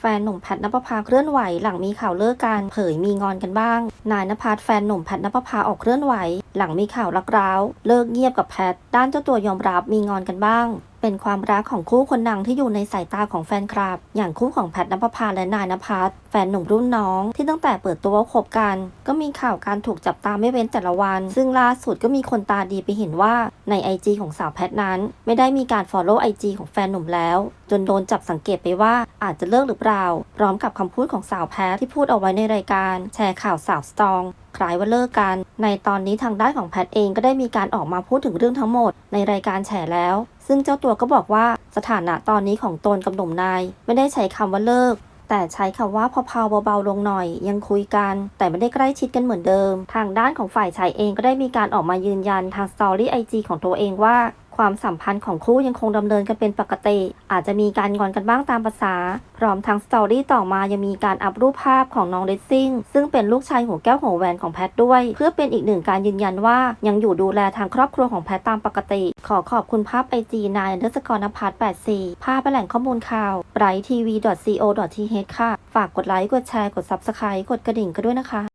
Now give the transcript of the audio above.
แฟนหนุ่มแพทนภพาเคลื่อนไหว หลังมีข่าวเลิกกันเผยมีงอนกันบ้าง นายนภัสแฟนหนุ่มแพทนภพาออกเคลื่อนไหว หลังมีข่าวรักร้าว เลิกเงียบกับแพท ด้านเจ้าตัวยอมรับมีงอนกันบ้าง เป็นความรักของคู่คนดังที่อยู่ในสายตาของแฟนคลับ อย่างคู่ของแพทนภพาและนายนภัสแฟนหนุ่มรุ่นน้อง ที่ตั้งแต่เปิดตัวว่าคบกัน ก็มีข่าวการถูกจับตามไม่เว้นแต่ละวัน ซึ่งล่าสุดก็มีคนตาดีไปเห็นว่าใน IG ของสาวแพทนั้น ไม่ได้มีการ Follow IG ของแฟนหนุ่มแล้ว จนโดนจับสังเกตไปว่าอาจจะเลิกหรือเปล่า พร้อมกับคำพูดของสาวแพทที่พูดเอาไว้ในรายการ แชร์ข่าวสาวสตองคล้ายว่าเลิกกัน ในตอนนี้ทางด้านของแพทเองก็ได้มีการออกมาพูดถึงเรื่องทั้งหมด ในรายการแฉแล้ว ซึ่งเจ้าตัวก็บอกว่าสถานะตอนนี้ของตนกับหนุ่มนาย ไม่ได้ใช้คำว่าเลิก แต่ใช้คำว่าพอเพาๆเบาๆลงหน่อย ยังคุยกัน แต่ไม่ได้ใกล้ชิดกันเหมือนเดิม ทางด้านของฝ่ายชายเองก็ได้มีการออกมายืนยันทางสตอรี่ไอจของตัวเองว่า ความสัมพันธ์ของคู่ยังคงดำเนินกันเป็นปกติ อาจจะมีการงอนกันบ้างตามภาษา พร้อมทั้งสตอรี่ต่อมายังมีการอัพรูปภาพของน้องเดซซิ่งซึ่งเป็นลูกชายหัวแก้วหัวแหวนของแพทด้วย เพื่อเป็นอีกหนึ่งการยืนยันว่า ยังอยู่ดูแลทางครอบครัวของแพทตามปกติ ขอขอบคุณภาพไอจีนายเดสกรนภัส84 ภาพแหล่งข้อมูลข่าว brightv.co.th ค่ะ ฝากกดไลค์กดแชร์กด subscribe กดกระดิ่งกันด้วยนะคะ